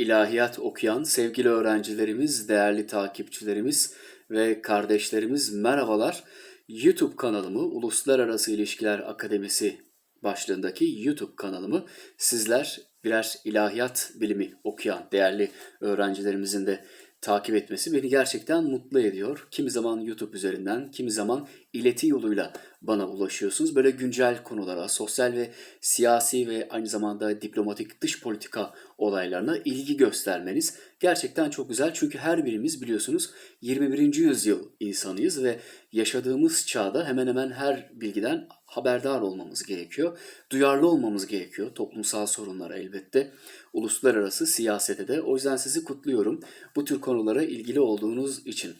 ilahiyat okuyan sevgili öğrencilerimiz, değerli takipçilerimiz ve kardeşlerimiz merhabalar. YouTube kanalımı Uluslararası İlişkiler Akademisi başlığındaki YouTube kanalımı sizler birer ilahiyat bilimi okuyan değerli öğrencilerimizin de takip etmesi beni gerçekten mutlu ediyor. Kimi zaman YouTube üzerinden, kimi zaman ileti yoluyla bana ulaşıyorsunuz. Böyle güncel konulara, sosyal ve siyasi ve aynı zamanda diplomatik dış politika olaylarına ilgi göstermeniz gerçekten çok güzel. Çünkü her birimiz biliyorsunuz 21. yüzyıl insanıyız ve yaşadığımız çağda hemen hemen her bilgiden haberdar olmamız gerekiyor. Duyarlı olmamız gerekiyor toplumsal sorunlara elbette. Uluslararası siyasete de. O yüzden sizi kutluyorum bu tür konulara ilgili olduğunuz için.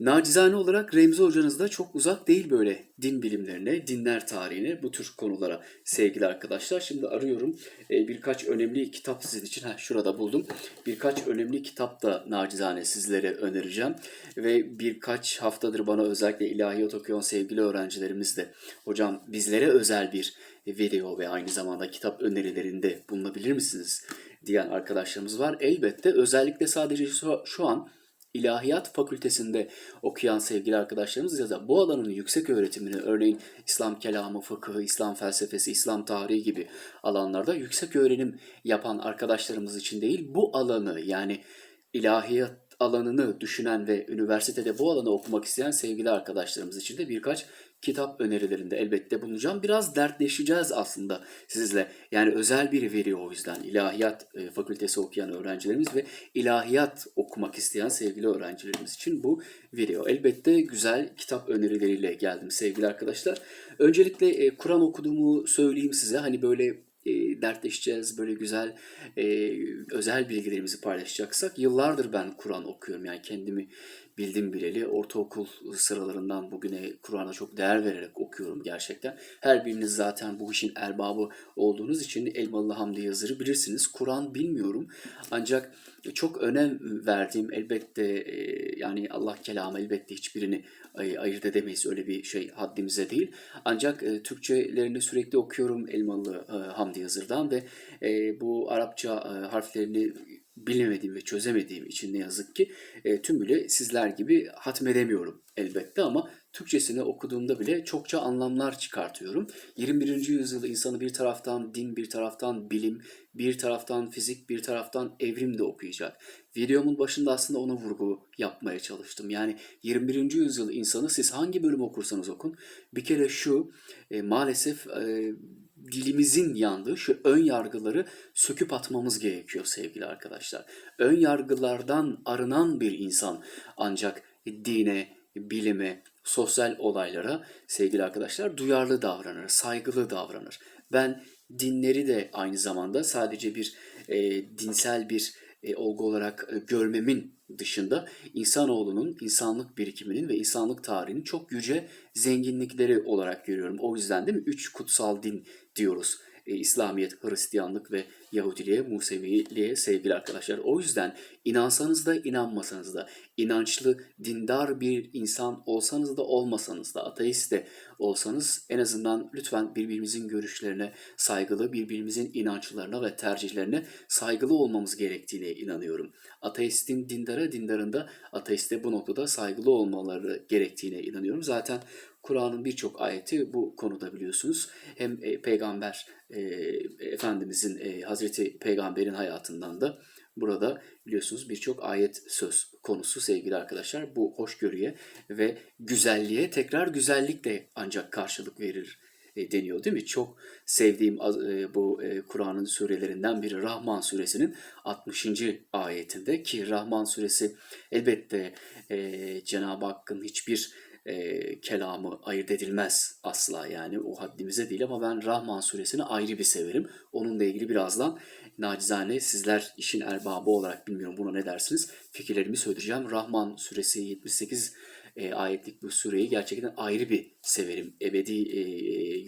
Nacizane olarak Remzi hocanız da çok uzak değil böyle din bilimlerine, dinler tarihine, bu tür konulara sevgili arkadaşlar. Şimdi arıyorum e, birkaç önemli kitap sizin için. Ha, şurada buldum. Birkaç önemli kitap da nacizane sizlere önereceğim. Ve birkaç haftadır bana özellikle ilahiyat okuyan sevgili öğrencilerimiz de hocam bizlere özel bir video ve aynı zamanda kitap önerilerinde bulunabilir misiniz diyen arkadaşlarımız var. Elbette özellikle sadece şu an İlahiyat Fakültesinde okuyan sevgili arkadaşlarımız ya da bu alanın yüksek öğretimini örneğin İslam kelamı, fıkıhı, İslam felsefesi, İslam tarihi gibi alanlarda yüksek öğrenim yapan arkadaşlarımız için değil bu alanı yani ilahiyat alanını düşünen ve üniversitede bu alanı okumak isteyen sevgili arkadaşlarımız için de birkaç kitap önerilerinde elbette bulunacağım. Biraz dertleşeceğiz aslında sizle. Yani özel bir veri o yüzden. İlahiyat e, fakültesi okuyan öğrencilerimiz ve ilahiyat okumak isteyen sevgili öğrencilerimiz için bu video. Elbette güzel kitap önerileriyle geldim sevgili arkadaşlar. Öncelikle e, Kur'an okuduğumu söyleyeyim size. Hani böyle e, dertleşeceğiz, böyle güzel e, özel bilgilerimizi paylaşacaksak yıllardır ben Kur'an okuyorum. Yani kendimi bildim bileli ortaokul sıralarından bugüne Kur'an'a çok değer vererek okuyorum gerçekten. Her biriniz zaten bu işin erbabı olduğunuz için Elmalı Hamdi Yazır'ı bilirsiniz. Kur'an bilmiyorum ancak çok önem verdiğim elbette e, yani Allah kelamı elbette hiçbirini ay- ayırt edemeyiz öyle bir şey haddimize değil. Ancak e, Türkçelerini sürekli okuyorum Elmalı e, Hamdi Yazır'dan ve e, bu Arapça e, harflerini bilemediğim ve çözemediğim için ne yazık ki e, tümüyle sizler gibi hatmedemiyorum elbette ama Türkçesini okuduğumda bile çokça anlamlar çıkartıyorum. 21. yüzyıl insanı bir taraftan din, bir taraftan bilim, bir taraftan fizik, bir taraftan evrim de okuyacak. Videomun başında aslında ona vurgu yapmaya çalıştım. Yani 21. yüzyıl insanı siz hangi bölüm okursanız okun bir kere şu e, maalesef e, dilimizin yandığı şu ön yargıları söküp atmamız gerekiyor sevgili arkadaşlar. Ön yargılardan arınan bir insan ancak dine, bilime, sosyal olaylara sevgili arkadaşlar duyarlı davranır, saygılı davranır. Ben dinleri de aynı zamanda sadece bir e, dinsel bir e, olgu olarak e, görmemin dışında insanoğlunun, insanlık birikiminin ve insanlık tarihinin çok yüce zenginlikleri olarak görüyorum. O yüzden değil mi? Üç kutsal din diyoruz. E, İslamiyet, Hristiyanlık ve Yahudiliğe, Museviliğe sevgili arkadaşlar. O yüzden inansanız da inanmasanız da, inançlı, dindar bir insan olsanız da olmasanız da, ateist de olsanız en azından lütfen birbirimizin görüşlerine saygılı, birbirimizin inançlarına ve tercihlerine saygılı olmamız gerektiğine inanıyorum. Ateistin dindara, dindarın da ateiste bu noktada saygılı olmaları gerektiğine inanıyorum. Zaten Kur'an'ın birçok ayeti bu konuda biliyorsunuz. Hem e, peygamber e, Efendimizin, e, Hazreti Peygamber'in hayatından da burada biliyorsunuz birçok ayet söz konusu sevgili arkadaşlar. Bu hoşgörüye ve güzelliğe tekrar güzellikle ancak karşılık verir e, deniyor değil mi? Çok sevdiğim e, bu Kur'an'ın surelerinden biri Rahman suresinin 60. ayetinde ki Rahman suresi elbette Cenab-ı Hakk'ın hiçbir e, kelamı ayırt edilmez asla yani o haddimize değil ama ben Rahman suresini ayrı bir severim. Onunla ilgili birazdan nacizane sizler işin erbabı olarak bilmiyorum buna ne dersiniz fikirlerimi söyleyeceğim. Rahman suresi 78 e, ayetlik bu sureyi gerçekten ayrı bir severim. Ebedi e,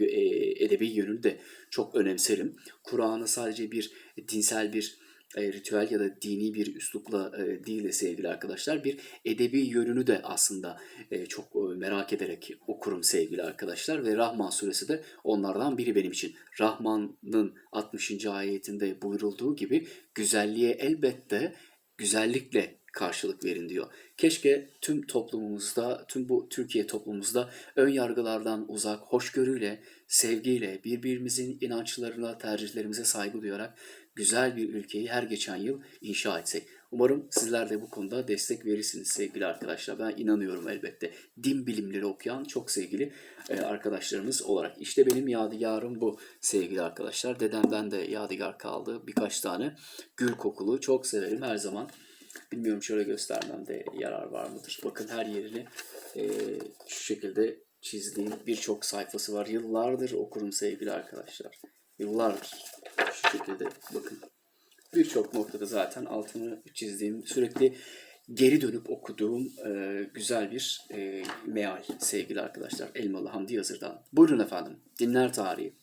e, edebi yönünü de çok önemserim. Kur'an'ı sadece bir dinsel bir e, ritüel ya da dini bir üslupla e, değil de sevgili arkadaşlar bir edebi yönünü de aslında e, çok e, merak ederek okurum sevgili arkadaşlar ve Rahman suresi de onlardan biri benim için. Rahman'ın 60. ayetinde buyurulduğu gibi güzelliğe elbette güzellikle karşılık verin diyor. Keşke tüm toplumumuzda, tüm bu Türkiye toplumumuzda ön yargılardan uzak, hoşgörüyle, sevgiyle, birbirimizin inançlarına, tercihlerimize saygı duyarak güzel bir ülkeyi her geçen yıl inşa etsek. Umarım sizler de bu konuda destek verirsiniz sevgili arkadaşlar. Ben inanıyorum elbette. Din bilimleri okuyan çok sevgili e, arkadaşlarımız olarak. İşte benim yadigarım bu sevgili arkadaşlar. Dedemden de yadigar kaldı. Birkaç tane gül kokulu. Çok severim her zaman. Bilmiyorum şöyle göstermemde yarar var mıdır? Bakın her yerini e, şu şekilde çizdiğim birçok sayfası var. Yıllardır okurum sevgili arkadaşlar. Yıllardır şekilde bakın. Birçok noktada zaten altını çizdiğim, sürekli geri dönüp okuduğum e, güzel bir e, meal sevgili arkadaşlar. Elmalı Hamdi Yazır'dan. Buyurun efendim. Dinler tarihi.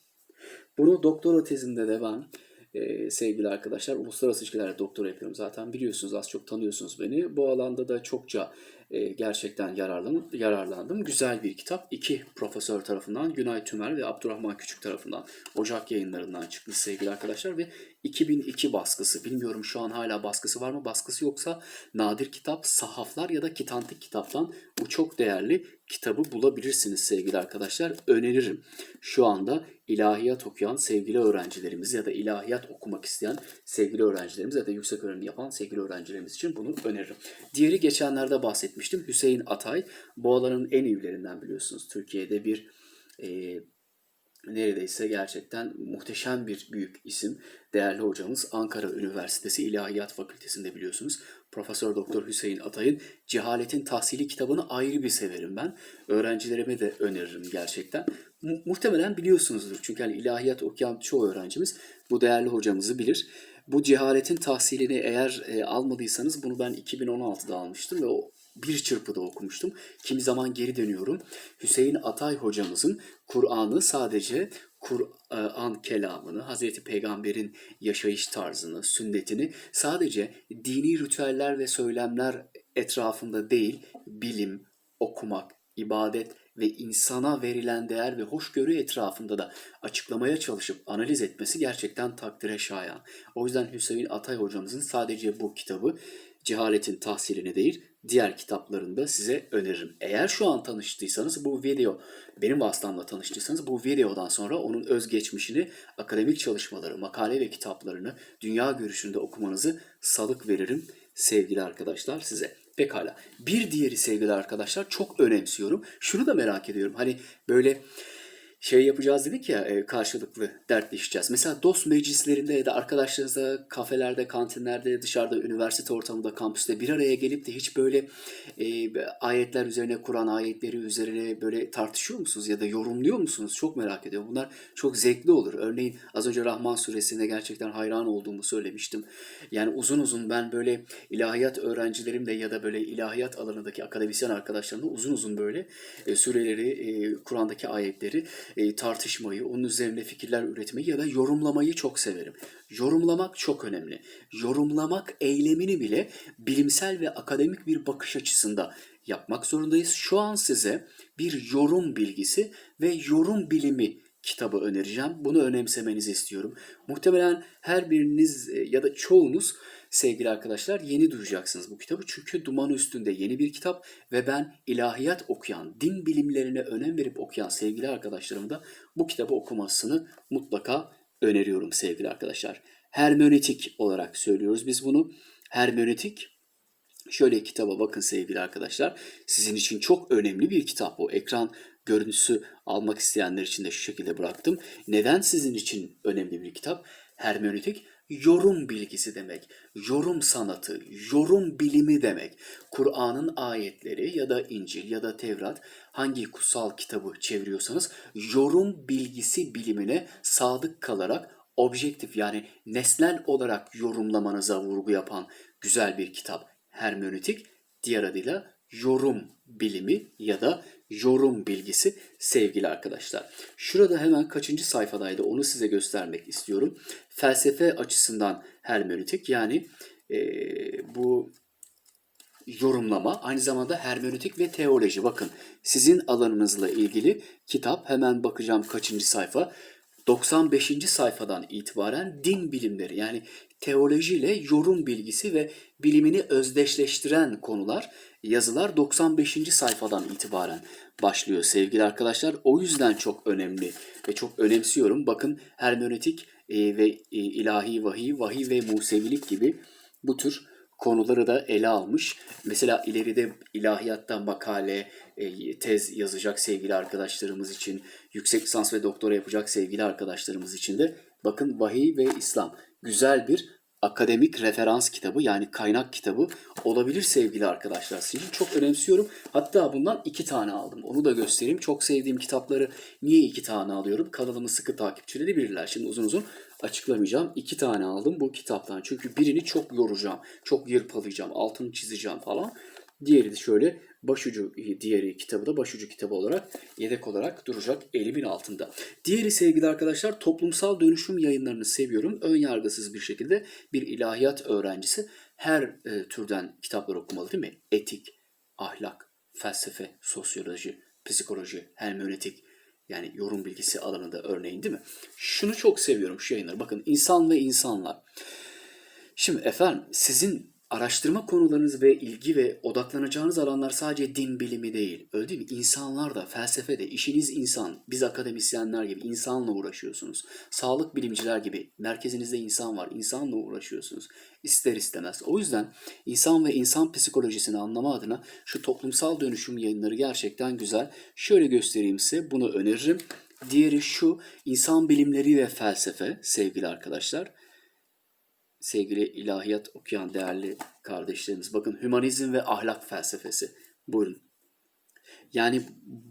Bunu doktora tezimde de ben e, sevgili arkadaşlar uluslararası ilişkilerde doktora yapıyorum zaten biliyorsunuz az çok tanıyorsunuz beni. Bu alanda da çokça e, gerçekten yararlandım, yararlandım. Güzel bir kitap. İki profesör tarafından Günay Tümer ve Abdurrahman Küçük tarafından Ocak yayınlarından çıkmış sevgili arkadaşlar ve 2002 baskısı. Bilmiyorum şu an hala baskısı var mı? Baskısı yoksa nadir kitap, sahaflar ya da kitantik kitaptan bu çok değerli kitabı bulabilirsiniz sevgili arkadaşlar. Öneririm. Şu anda ilahiyat okuyan sevgili öğrencilerimiz ya da ilahiyat okumak isteyen sevgili öğrencilerimiz ya da yüksek öğrenim yapan sevgili öğrencilerimiz için bunu öneririm. Diğeri geçenlerde bahsetmiştim. Hüseyin Atay. Bu alanın en iyilerinden biliyorsunuz. Türkiye'de bir e, neredeyse gerçekten muhteşem bir büyük isim. Değerli hocamız Ankara Üniversitesi İlahiyat Fakültesi'nde biliyorsunuz. Profesör Doktor Hüseyin Atay'ın Cehaletin Tahsili kitabını ayrı bir severim ben. Öğrencilerime de öneririm gerçekten. Mu- muhtemelen biliyorsunuzdur. Çünkü hani ilahiyat okuyan çoğu öğrencimiz bu değerli hocamızı bilir. Bu cehaletin tahsilini eğer e, almadıysanız bunu ben 2016'da almıştım ve o bir çırpıda okumuştum. Kimi zaman geri dönüyorum. Hüseyin Atay hocamızın Kur'an'ı sadece Kur'an kelamını, Hazreti Peygamber'in yaşayış tarzını, sünnetini sadece dini ritüeller ve söylemler etrafında değil, bilim, okumak, ibadet ve insana verilen değer ve hoşgörü etrafında da açıklamaya çalışıp analiz etmesi gerçekten takdire şayan. O yüzden Hüseyin Atay hocamızın sadece bu kitabı cehaletin tahsilini değil, diğer kitaplarını da size öneririm. Eğer şu an tanıştıysanız bu video, benim vasıtamla tanıştıysanız bu videodan sonra onun özgeçmişini, akademik çalışmaları, makale ve kitaplarını, dünya görüşünde okumanızı salık veririm sevgili arkadaşlar size. Pekala. Bir diğeri sevgili arkadaşlar çok önemsiyorum. Şunu da merak ediyorum. Hani böyle şey yapacağız dedik ya e, karşılıklı dertleşeceğiz. Mesela dost meclislerinde ya da arkadaşlarınızla kafelerde, kantinlerde, dışarıda, üniversite ortamında, kampüste bir araya gelip de hiç böyle e, ayetler üzerine, Kur'an ayetleri üzerine böyle tartışıyor musunuz ya da yorumluyor musunuz? Çok merak ediyorum. Bunlar çok zevkli olur. Örneğin az önce Rahman suresine gerçekten hayran olduğumu söylemiştim. Yani uzun uzun ben böyle ilahiyat öğrencilerimle ya da böyle ilahiyat alanındaki akademisyen arkadaşlarımla uzun uzun böyle e, sureleri, e, Kur'an'daki ayetleri e, tartışmayı, onun üzerine fikirler üretmeyi ya da yorumlamayı çok severim. Yorumlamak çok önemli. Yorumlamak eylemini bile bilimsel ve akademik bir bakış açısında yapmak zorundayız. Şu an size bir yorum bilgisi ve yorum bilimi kitabı önereceğim. Bunu önemsemenizi istiyorum. Muhtemelen her biriniz e, ya da çoğunuz sevgili arkadaşlar yeni duyacaksınız bu kitabı. Çünkü duman üstünde yeni bir kitap ve ben ilahiyat okuyan, din bilimlerine önem verip okuyan sevgili arkadaşlarım da bu kitabı okumasını mutlaka öneriyorum sevgili arkadaşlar. Hermenötik olarak söylüyoruz biz bunu. Hermenötik Şöyle kitaba bakın sevgili arkadaşlar. Sizin için çok önemli bir kitap bu. Ekran görüntüsü almak isteyenler için de şu şekilde bıraktım. Neden sizin için önemli bir kitap? Hermenötik yorum bilgisi demek. Yorum sanatı, yorum bilimi demek. Kur'an'ın ayetleri ya da İncil ya da Tevrat hangi kutsal kitabı çeviriyorsanız yorum bilgisi bilimine sadık kalarak objektif yani nesnel olarak yorumlamanıza vurgu yapan güzel bir kitap hermenötik, diğer adıyla yorum bilimi ya da yorum bilgisi sevgili arkadaşlar. Şurada hemen kaçıncı sayfadaydı onu size göstermek istiyorum. Felsefe açısından hermenötik yani e, bu yorumlama aynı zamanda hermenötik ve teoloji. Bakın sizin alanınızla ilgili kitap hemen bakacağım kaçıncı sayfa. 95. sayfadan itibaren din bilimleri yani teolojiyle yorum bilgisi ve bilimini özdeşleştiren konular yazılar 95. sayfadan itibaren başlıyor sevgili arkadaşlar. O yüzden çok önemli ve çok önemsiyorum. Bakın hermenötik e, ve e, ilahi vahiy, vahiy ve Musevilik gibi bu tür konuları da ele almış. Mesela ileride ilahiyattan makale, e, tez yazacak sevgili arkadaşlarımız için, yüksek lisans ve doktora yapacak sevgili arkadaşlarımız için de bakın Vahiy ve İslam güzel bir akademik referans kitabı yani kaynak kitabı olabilir sevgili arkadaşlar. Sizin çok önemsiyorum. Hatta bundan iki tane aldım. Onu da göstereyim. Çok sevdiğim kitapları niye iki tane alıyorum? Kanalımın sıkı takipçileri bilirler. Şimdi uzun uzun açıklamayacağım. İki tane aldım bu kitaptan. Çünkü birini çok yoracağım. Çok yırpalayacağım. Altını çizeceğim falan. Diğeri de şöyle başucu diğeri kitabı da başucu kitabı olarak yedek olarak duracak elimin altında. Diğeri sevgili arkadaşlar toplumsal dönüşüm yayınlarını seviyorum. Ön yargısız bir şekilde bir ilahiyat öğrencisi her e, türden kitaplar okumalı değil mi? Etik, ahlak, felsefe, sosyoloji, psikoloji, hermenötik yani yorum bilgisi alanında örneğin değil mi? Şunu çok seviyorum şu yayınları. Bakın insan ve insanlar. Şimdi efendim sizin araştırma konularınız ve ilgi ve odaklanacağınız alanlar sadece din bilimi değil. Öyle değil mi? İnsanlar da, felsefe de, işiniz insan. Biz akademisyenler gibi insanla uğraşıyorsunuz. Sağlık bilimciler gibi merkezinizde insan var. insanla uğraşıyorsunuz. İster istemez. O yüzden insan ve insan psikolojisini anlama adına şu toplumsal dönüşüm yayınları gerçekten güzel. Şöyle göstereyim size. Bunu öneririm. Diğeri şu insan bilimleri ve felsefe sevgili arkadaşlar sevgili ilahiyat okuyan değerli kardeşlerimiz. Bakın hümanizm ve ahlak felsefesi. Buyurun. Yani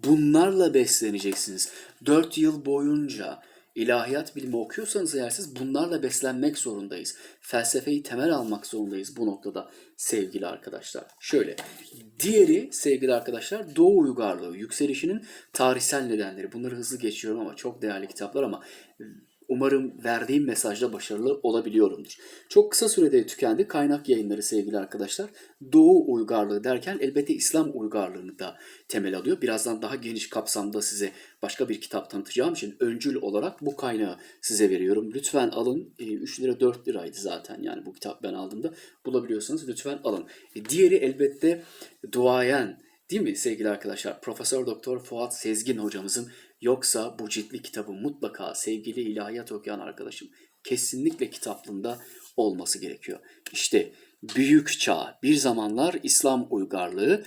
bunlarla besleneceksiniz. Dört yıl boyunca ilahiyat bilimi okuyorsanız eğer siz bunlarla beslenmek zorundayız. Felsefeyi temel almak zorundayız bu noktada sevgili arkadaşlar. Şöyle, diğeri sevgili arkadaşlar Doğu uygarlığı, yükselişinin tarihsel nedenleri. Bunları hızlı geçiyorum ama çok değerli kitaplar ama Umarım verdiğim mesajda başarılı olabiliyorumdur. Çok kısa sürede tükendi kaynak yayınları sevgili arkadaşlar. Doğu uygarlığı derken elbette İslam uygarlığını da temel alıyor. Birazdan daha geniş kapsamda size başka bir kitap tanıtacağım için öncül olarak bu kaynağı size veriyorum. Lütfen alın. 3 lira 4 liraydı zaten yani bu kitap ben aldığımda. Bulabiliyorsanız lütfen alın. E, diğeri elbette duayen değil mi sevgili arkadaşlar? Profesör Doktor Fuat Sezgin hocamızın Yoksa bu ciltli kitabı mutlaka sevgili ilahiyat okuyan arkadaşım kesinlikle kitaplığında olması gerekiyor. İşte büyük çağ bir zamanlar İslam uygarlığı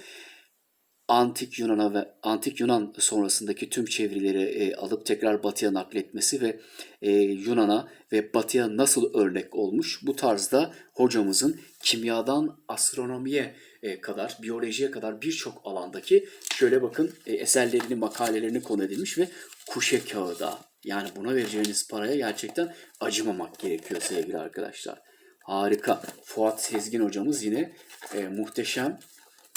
antik Yunan'a ve antik Yunan sonrasındaki tüm çevirileri e, alıp tekrar batıya nakletmesi ve e, Yunan'a ve batıya nasıl örnek olmuş bu tarzda hocamızın kimyadan astronomiye e, kadar, biyolojiye kadar birçok alandaki şöyle bakın e, eserlerini, makalelerini konu edilmiş ve kuşe kağıda. Yani buna vereceğiniz paraya gerçekten acımamak gerekiyor sevgili arkadaşlar. Harika. Fuat Sezgin hocamız yine e, muhteşem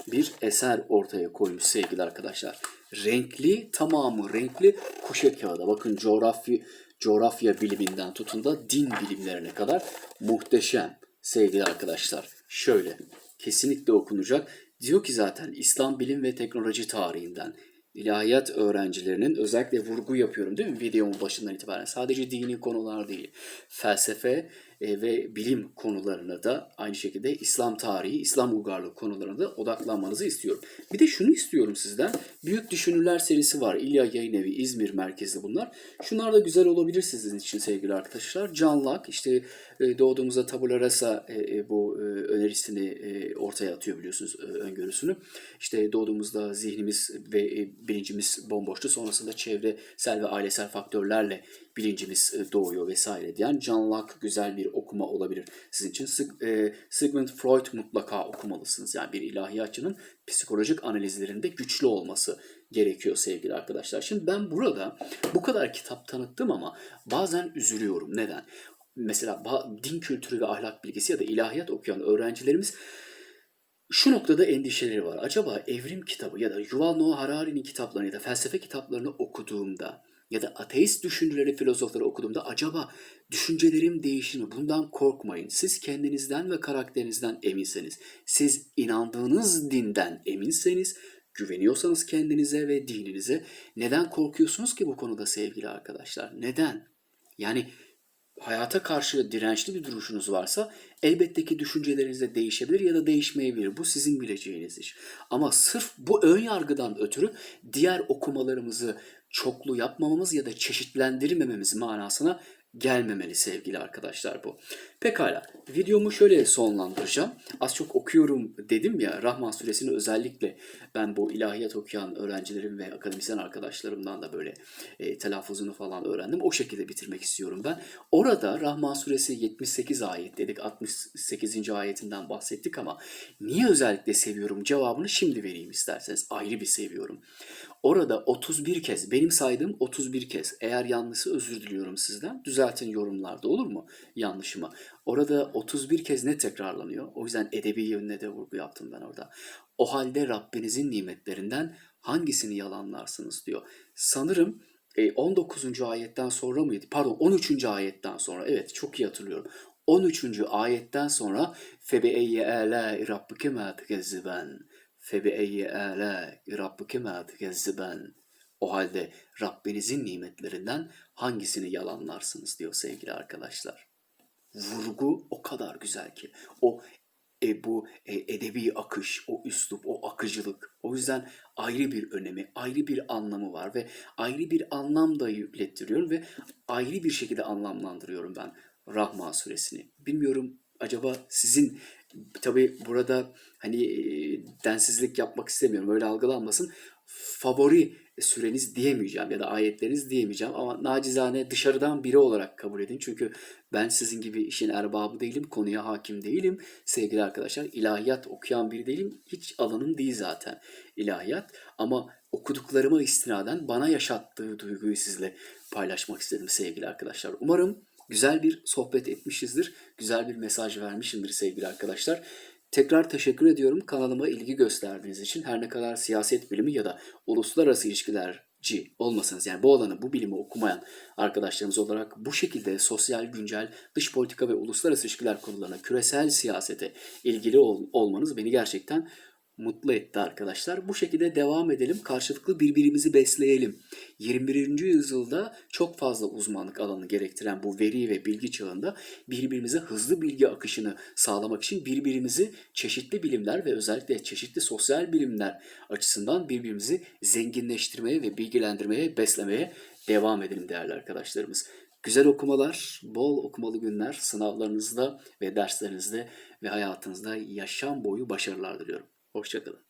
bir eser ortaya koymuş sevgili arkadaşlar. Renkli, tamamı renkli kuşe kağıda. Bakın coğrafya, coğrafya biliminden tutun da din bilimlerine kadar muhteşem sevgili arkadaşlar. Şöyle kesinlikle okunacak. Diyor ki zaten İslam bilim ve teknoloji tarihinden ilahiyat öğrencilerinin özellikle vurgu yapıyorum değil mi videomun başından itibaren. Sadece dini konular değil. Felsefe e, ve bilim konularına da aynı şekilde İslam tarihi, İslam uygarlığı konularına da odaklanmanızı istiyorum. Bir de şunu istiyorum sizden. Büyük Düşünürler serisi var. İlya Yayın Evi, İzmir merkezli bunlar. Şunlar da güzel olabilir sizin için sevgili arkadaşlar. Can Locke işte e, doğduğumuzda tabula rasa e, bu önerisini ortaya atıyor biliyorsunuz öngörüsünü. İşte doğduğumuzda zihnimiz ve bilincimiz bomboştu. Sonrasında çevresel ve ailesel faktörlerle bilincimiz e, doğuyor vesaire diyen John Locke güzel bir okuma olabilir sizin için. E, Sigmund Freud mutlaka okumalısınız. Yani bir ilahiyatçının psikolojik analizlerinde güçlü olması gerekiyor sevgili arkadaşlar. Şimdi ben burada bu kadar kitap tanıttım ama bazen üzülüyorum. Neden? Mesela din kültürü ve ahlak bilgisi ya da ilahiyat okuyan öğrencilerimiz şu noktada endişeleri var. Acaba evrim kitabı ya da Yuval Noah Harari'nin kitaplarını ya da felsefe kitaplarını okuduğumda ya da ateist düşünürleri, filozofları okuduğumda acaba düşüncelerim değişir mi? Bundan korkmayın. Siz kendinizden ve karakterinizden eminseniz, siz inandığınız dinden eminseniz, güveniyorsanız kendinize ve dininize neden korkuyorsunuz ki bu konuda sevgili arkadaşlar? Neden? Yani hayata karşı dirençli bir duruşunuz varsa elbette ki düşünceleriniz de değişebilir ya da değişmeyebilir. Bu sizin bileceğiniz iş. Ama sırf bu ön yargıdan ötürü diğer okumalarımızı çoklu yapmamamız ya da çeşitlendirmememiz manasına gelmemeli sevgili arkadaşlar bu. Pekala videomu şöyle sonlandıracağım. Az çok okuyorum dedim ya Rahman suresini özellikle ben bu ilahiyat okuyan öğrencilerim ve akademisyen arkadaşlarımdan da böyle e, telaffuzunu falan öğrendim. O şekilde bitirmek istiyorum ben. Orada Rahman suresi 78 ayet dedik 68. ayetinden bahsettik ama niye özellikle seviyorum cevabını şimdi vereyim isterseniz ayrı bir seviyorum. Orada 31 kez, benim saydığım 31 kez. Eğer yanlışsa özür diliyorum sizden. Düzeltin düzeltin yorumlarda olur mu yanlışımı? Orada 31 kez ne tekrarlanıyor? O yüzden edebi yönüne de vurgu yaptım ben orada. O halde Rabbinizin nimetlerinden hangisini yalanlarsınız diyor. Sanırım e, 19. ayetten sonra mıydı? Pardon 13. ayetten sonra. Evet çok iyi hatırlıyorum. 13. ayetten sonra febe eyye ala rabbike ma tekezziben. Febe ala rabbike ma tekezziben. O halde Rabbinizin nimetlerinden hangisini yalanlarsınız diyor sevgili arkadaşlar. Vurgu o kadar güzel ki. O e, bu e, edebi akış, o üslup, o akıcılık. O yüzden ayrı bir önemi, ayrı bir anlamı var ve ayrı bir anlam da yüklettiriyorum ve ayrı bir şekilde anlamlandırıyorum ben Rahman suresini. Bilmiyorum acaba sizin tabi burada hani e, densizlik yapmak istemiyorum öyle algılanmasın. Favori süreniz diyemeyeceğim ya da ayetleriniz diyemeyeceğim ama nacizane dışarıdan biri olarak kabul edin. Çünkü ben sizin gibi işin erbabı değilim, konuya hakim değilim. Sevgili arkadaşlar ilahiyat okuyan biri değilim. Hiç alanım değil zaten ilahiyat. Ama okuduklarıma istinaden bana yaşattığı duyguyu sizle paylaşmak istedim sevgili arkadaşlar. Umarım güzel bir sohbet etmişizdir. Güzel bir mesaj vermişimdir sevgili arkadaşlar. Tekrar teşekkür ediyorum kanalıma ilgi gösterdiğiniz için. Her ne kadar siyaset bilimi ya da uluslararası ilişkilerci olmasanız yani bu alanı, bu bilimi okumayan arkadaşlarımız olarak bu şekilde sosyal, güncel, dış politika ve uluslararası ilişkiler konularına, küresel siyasete ilgili ol- olmanız beni gerçekten mutlu etti arkadaşlar. Bu şekilde devam edelim. Karşılıklı birbirimizi besleyelim. 21. yüzyılda çok fazla uzmanlık alanı gerektiren bu veri ve bilgi çağında birbirimize hızlı bilgi akışını sağlamak için birbirimizi çeşitli bilimler ve özellikle çeşitli sosyal bilimler açısından birbirimizi zenginleştirmeye ve bilgilendirmeye, beslemeye devam edelim değerli arkadaşlarımız. Güzel okumalar, bol okumalı günler sınavlarınızda ve derslerinizde ve hayatınızda yaşam boyu başarılar diliyorum. Hoşçakalın.